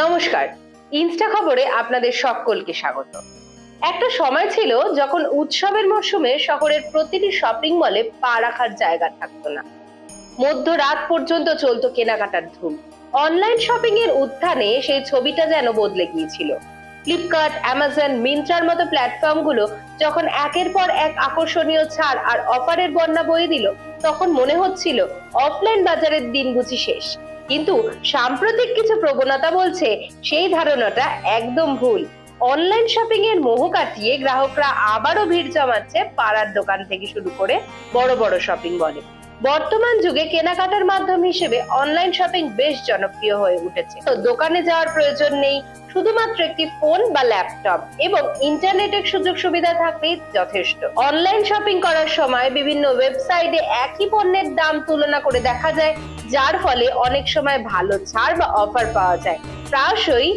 নমস্কার, ইনস্টা খবরে আপনাদের সকলকে স্বাগত। একটা সময় ছিল যখন উৎসবের মরশুমে শহরের প্রতিটি শপিং মলে পা রাখার জায়গা থাকতো না। মধ্যরাত পর্যন্ত চলতো কেনাকাটার ধুম। অনলাইন শপিং এর উত্থানে সেই ছবিটা যেন বদলে গিয়েছিল। ফ্লিপকার্ট, অ্যামাজন, মিন্ত্রার মতো প্ল্যাটফর্মগুলো যখন একের পর এক আকর্ষণীয় ছাড় আর অফারের বন্যা বয়ে দিল, তখন মনে হচ্ছিল অফলাইন বাজারের দিন বুঝি শেষ। কিন্তু সাম্প্রতিক কিছু প্রবণতা বলছে সেই ধারণাটা একদম ভুল। অনলাইন শপিং এর মোহ কাটিয়ে গ্রাহকরা আবারও ভিড় জমাচ্ছে পাড়ার দোকান থেকে শুরু করে বড় বড় শপিং মলে। বর্তমান যুগে কেনাকাটার মাধ্যম হিসেবে অনলাইন শপিং বেশ জনপ্রিয় হয়ে উঠেছে। তো দোকানে যাওয়ার প্রয়োজন নেই, শুধুমাত্র একটি ফোন বা ল্যাপটপ এবং ইন্টারনেটের সুযোগ সুবিধা থাকলেই যথেষ্ট। অনলাইন শপিং করার সময় বিভিন্ন ওয়েবসাইটে একই পণ্যের দাম তুলনা করে দেখা যায়, যার ফলে অনেক সময় ভালো ছাড় বা অফার পাওয়া যায়। প্রায়শই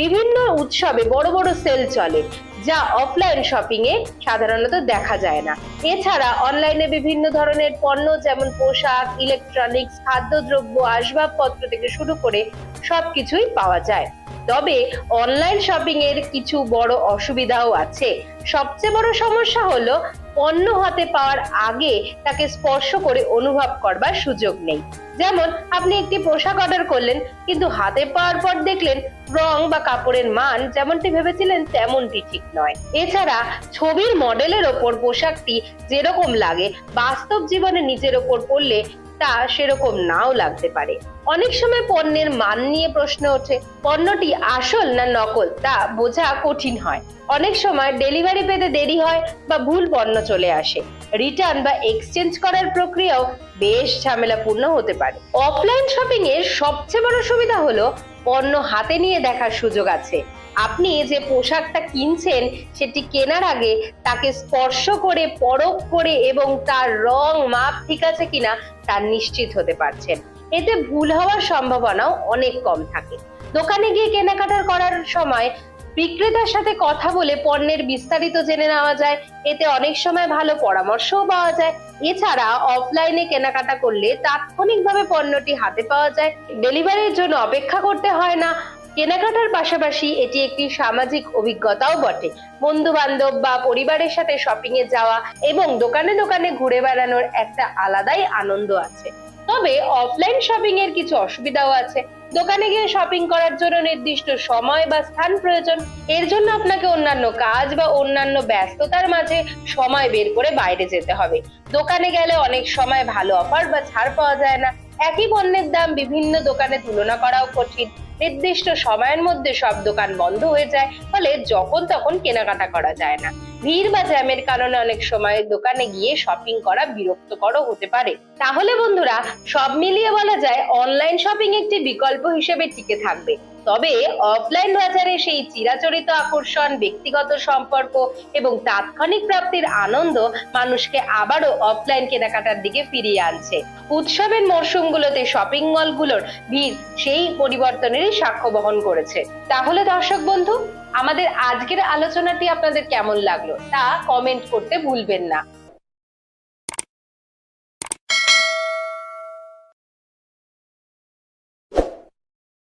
বিভিন্ন উৎসবে বড় বড় সেল চলে, যা অফলাইন শপিং এ সাধারণত দেখা যায় না। এছাড়া অনলাইনে বিভিন্ন ধরনের পণ্য যেমন পোশাক ইলেকট্রনিক্স খাদ্যদ্রব্য, আসবাবপত্র থেকে শুরু করে সবকিছুই পাওয়া যায়। তবে অনলাইন শপিং এর কিছু বড় অসুবিধাও আছে। সবচেয়ে বড় সমস্যা হলো পণ্য হাতে পাওয়ার আগে তাকে স্পর্শ করে অনুভব করবার সুযোগ নেই। যেমন, আপনি একটি পোশাক অর্ডার করলেন, কিন্তু হাতে পাওয়ার পর দেখলেন রং বা কাপড়ের মান যেমনটি ভেবেছিলেন তেমনটি ঠিক নয়। এছাড়া, ছবির মডেলের ওপর পোশাকটি যেরকম লাগে, বাস্তব জীবনে নিজের ওপর পড়লে তা সেরকম নাও লাগতে পারে। অনেক সময় পণ্যের মান নিয়ে প্রশ্ন ওঠে, পণ্যটি আসল না নকল তা বোঝা কঠিন হয়। অনেক সময় ডেলিভারি পেতে দেরি হয় বা ভুল পণ্য চলে আসে। রিটার্ন বা এক্সচেঞ্জ করার প্রক্রিয়াও বেশ ঝামেলাপূর্ণ হতে পারে। অফলাইন শপিং এর সবচেয়ে বড় সুবিধা হলো পণ্য হাতে নিয়ে দেখার সুযোগ আছে। আপনি যে পোশাকটা কিনছেন সেটি কেনার আগে তাকে স্পর্শ করে, পরখ করে এবং তার রং মাপ ঠিক আছে কিনা তা নিশ্চিত হতে পারছেন। এতে ভুল হওয়ার সম্ভাবনাও অনেক কম থাকে। দোকানে গিয়ে কেনাকাটার করার সময় বিক্রেতার সাথে কথা বলে পণ্যের বিস্তারিত জেনে নেওয়া যায়। এতে অনেক সময় ভালো পরামর্শও পাওয়া যায়। এছাড়া অফলাইনে কেনাকাটা করলে তাৎক্ষণিকভাবে পণ্যটি হাতে পাওয়া যায়। ডেলিভারির জন্য অপেক্ষা করতে হয় না। কেনাকাটার পাশাপাশি এটি একটি সামাজিক অভিজ্ঞতাও বটে। বন্ধু বান্ধব বা পরিবারের সাথে শপিং এ যাওয়া এবং দোকানে দোকানে ঘুরে বেড়ানোর একটা আলাদাই আনন্দ আছে। তবে অফলাইন শপিং এর কিছু অসুবিধাও আছে। দোকানে গিয়ে শপিং করার জন্য নির্দিষ্ট সময় বা স্থান প্রয়োজন। এর জন্য আপনাকে অন্যান্য কাজ বা অন্যান্য ব্যস্ততার মাঝে সময় বের করে বাইরে যেতে হবে। দোকানে গেলে অনেক সময় ভালো অফার বা ছাড় পাওয়া যায় না। একই পণ্যের দাম বিভিন্ন দোকানে তুলনা করাও কঠিন। নির্দিষ্ট সময়ের মধ্যে সব দোকান বন্ধ হয়ে যায়, ফলে যখন তখন কেনাকাটা করা যায় না। ভিড় বা জ্যামের কারণে অনেক সময় দোকানে গিয়ে শপিং করা বিরক্তকর হতে পারে। তাহলে বন্ধুরা, সব মিলিয়ে বলা যায় অনলাইন শপিং একটি বিকল্প হিসেবে টিকে থাকবে। তবে অফলাইন বাজারে সেই চিরাচরিত আকর্ষণ, ব্যক্তিগত সম্পর্ক এবং তাৎক্ষণিক প্রাপ্তির আনন্দ মানুষকে আবারও অফলাইন কেনাকাটার দিকে ফিরিয়ে আনছে। উৎসবের মরশুমগুলোতে শপিং মলগুলোর ভিড় সেই পরিবর্তনেরই সাক্ষ্য বহন করেছে। তাহলে দর্শক বন্ধু, আমাদের আজকের আলোচনাটি আপনাদের কেমন লাগল তা কমেন্ট করতে ভুলবেন না।